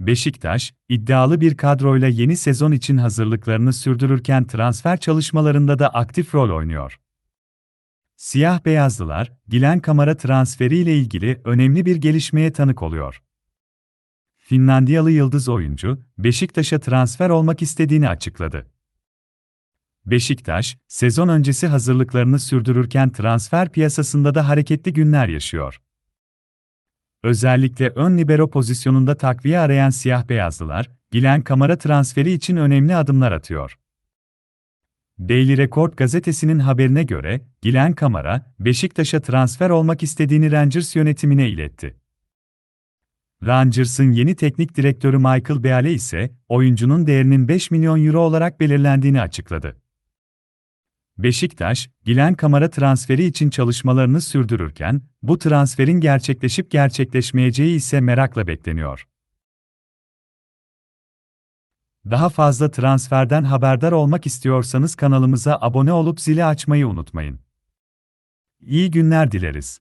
Beşiktaş, iddialı bir kadroyla yeni sezon için hazırlıklarını sürdürürken transfer çalışmalarında da aktif rol oynuyor. Siyah beyazlılar, Gilen Kamara transferiyle ilgili önemli bir gelişmeye tanık oluyor. Finlandiyalı yıldız oyuncu, Beşiktaş'a transfer olmak istediğini açıkladı. Beşiktaş, sezon öncesi hazırlıklarını sürdürürken transfer piyasasında da hareketli günler yaşıyor. Özellikle ön libero pozisyonunda takviye arayan siyah beyazlılar, Gilen Kamara transferi için önemli adımlar atıyor. Daily Record gazetesinin haberine göre, Gilen Kamara, Beşiktaş'a transfer olmak istediğini Rangers yönetimine iletti. Rangers'ın yeni teknik direktörü Michael Beale ise, oyuncunun değerinin 5 milyon euro olarak belirlendiğini açıkladı. Beşiktaş, Gilen Kamara transferi için çalışmalarını sürdürürken, bu transferin gerçekleşip gerçekleşmeyeceği ise merakla bekleniyor. Daha fazla transferden haberdar olmak istiyorsanız kanalımıza abone olup zili açmayı unutmayın. İyi günler dileriz.